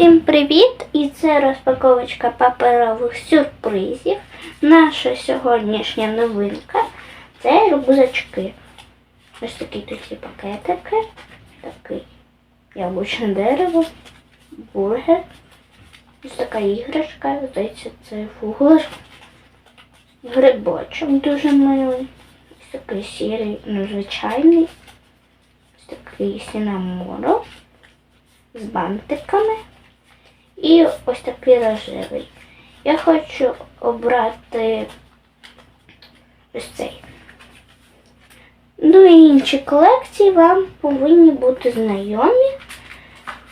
Всім привіт! І це розпаковочка паперових сюрпризів. Наша сьогоднішня новинка це рюкзачки. Ось такі такі пакетики, такий яблучне дерево, бургер. Ось така іграшка, здається, це фуглер. Грибочок дуже милий. Ось такий сірий, незвичайний. Ось такий сінаморо з бантиками. І ось такий рожевий. Я хочу обрати ось цей. Ну і інші колекції вам повинні бути знайомі.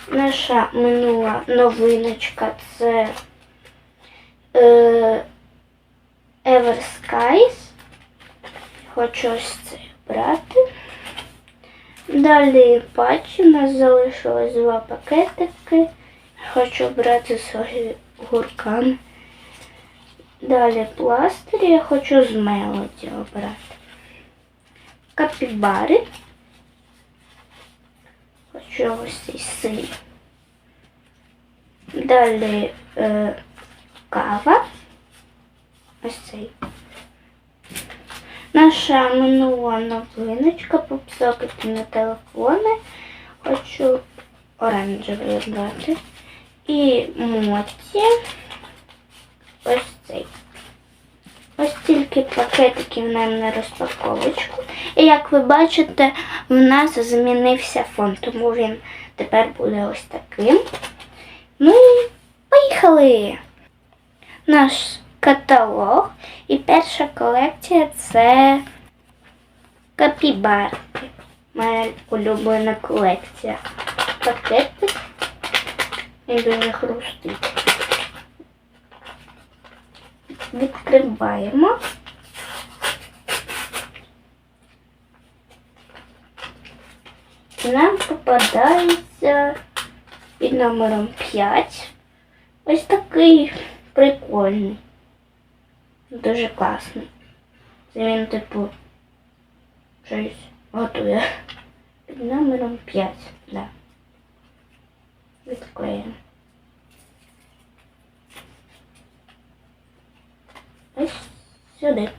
Наша минула новиночка це е, Everskies. Хочу ось це брати. Далі патчі, у нас залишилось два пакетики. Хочу брати з огурками. Далі пластир, я хочу з мелоді обрати. Капібари. Хочу ось цей сир. Далі е, кава. Ось цей. Наша минула новиночка попсокати на телефони. Хочу оранжевий обрати. І моці. Ось цей. Ось тільки пакетиків нам на розпаковочку. І як ви бачите, в нас змінився фон, тому він тепер буде ось таким. Ну і поїхали! Наш каталог. І перша колекція це капібарки. Моя улюблена колекція. Пакетик. Він дуже хрустить. Відкриваємо. Нам попадається під номером 5. Ось такий прикольний. Дуже класний. Це він, типу, щось готує. Під номером 5, да. Відклеїмо. Ось сюди.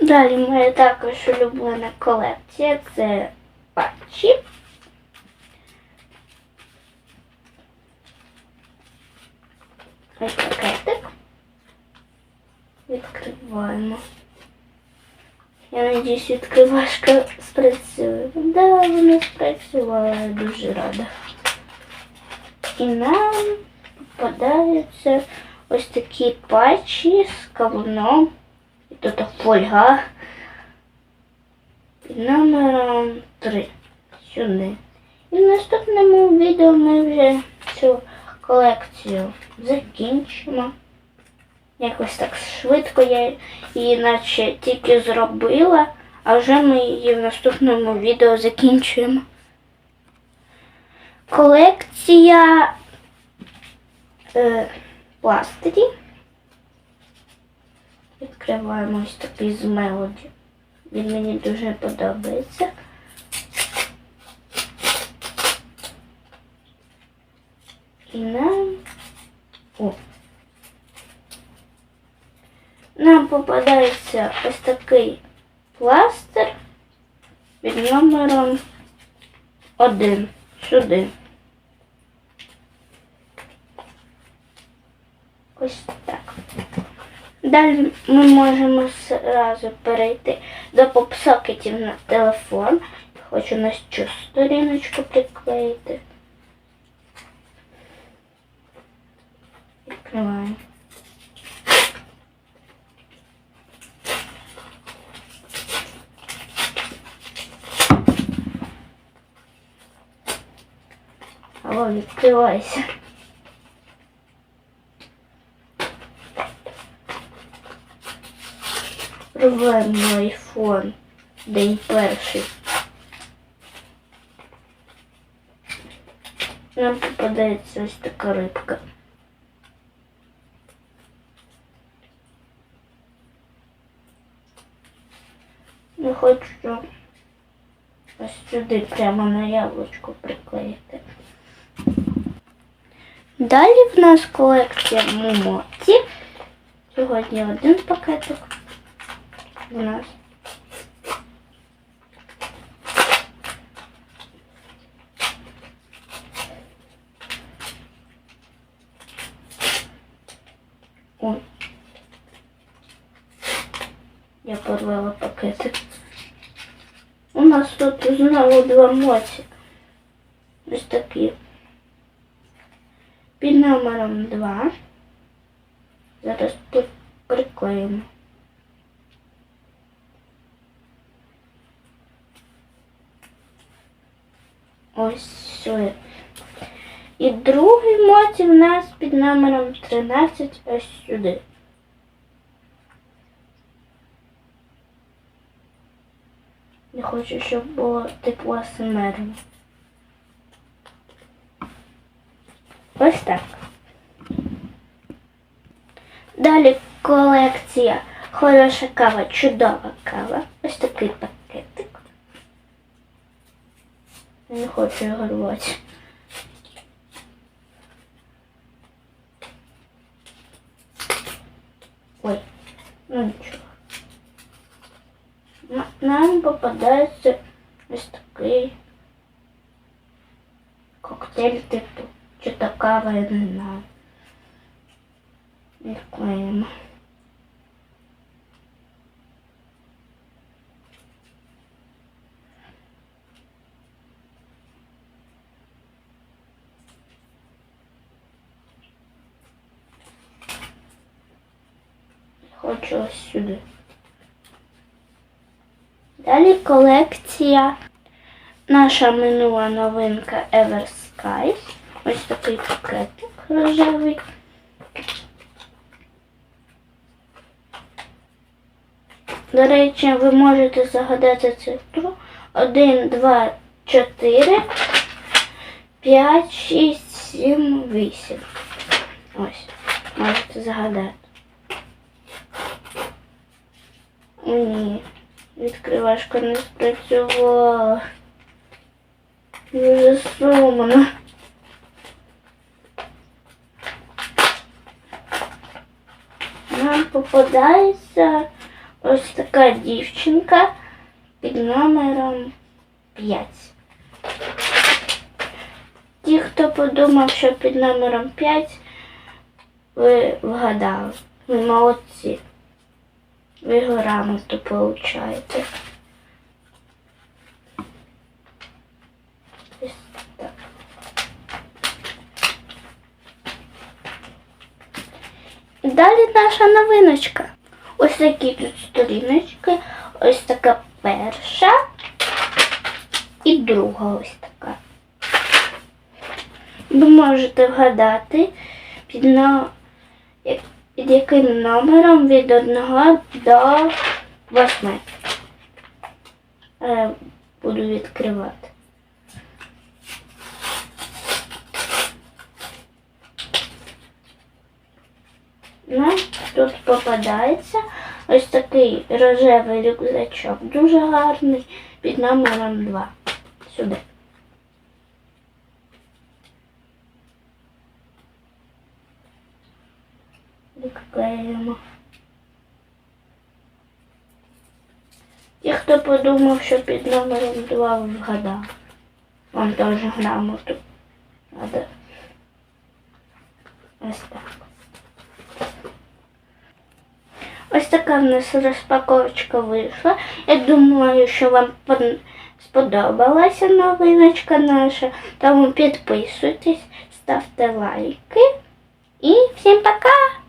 Далі моя також улюблена колекція це патчі. Ось пакетик. Відкриваємо. Я надіюсь, відкривашка спрацює. Да, вона спрацювала, я дуже рада. І нам попадаються ось такі патчі з кавуном. І тут фольга. Під номером 3. Сюди. І в наступному відео ми вже цю колекцію закінчимо. Якось так швидко я її наче тільки зробила, а вже ми її в наступному відео закінчуємо. Колекція е, пластирі. Відкриваємо ось такий з мелоді. Він мені дуже подобається. І нам... О! Нам попадається ось такий пластир під номером 1 сюди. Ось так. Далі ми можемо зразу перейти до попсокетів на телефон. Хочу на цю сторіночку приклеїти. Відкриваємо. Алло, відкривайся. Пробуємо айфон. День перший. Нам попадається ось така рибка. Я хочу ось сюди прямо на яблучко приклеїти. Далі в нас колекція момотів. Сьогодні один пакетик у нас. Ой. Я порвала пакетик. У нас тут знову два моці. Ось такі. Номером 2. Зараз тут приклеїмо. Ось сюди. І другий моті в нас під номером 13 ось сюди. Я хочу, щоб було тепло асимерно. Ось так. Далі колекція хороша кава, чудова кава. Ось такий пакетик. Не хочу його рвати. Ой, ну нічого. Нам попадається ось такий коктейль типу. Чи я не знаю. Хочу ось сюди. Далі колекція. Наша минула новинка Eversky. Ось такий пакетик рожевий. До речі, ви можете загадати цифру 1, 2, 4, 5, 6, 7, 8. Ось, можете загадати. О, ні, відкривашка не спрацювала. Дуже сумно. Нам попадається ось така дівчинка під номером 5. Ті, хто подумав, що під номером 5, ви вгадали. Ви молодці. Ви грамоту получаєте. Ось так. Далі наша новиночка. Ось такі тут сторіночки. Ось така перша і друга ось така. Ви можете вгадати під, як- під яким номером від 1 до 8. Е, Буду відкривати. Нам тут попадається ось такий рожевий рюкзачок. Дуже гарний під номером 2. Сюди. Відклеїмо. Ті, хто подумав, що під номером 2 вгадав. Вам теж грамоту. Надо. Ось така в нас розпаковочка вийшла. Я думаю, що вам пон- сподобалася новиночка наша. Тому підписуйтесь, ставте лайки. І всім пока!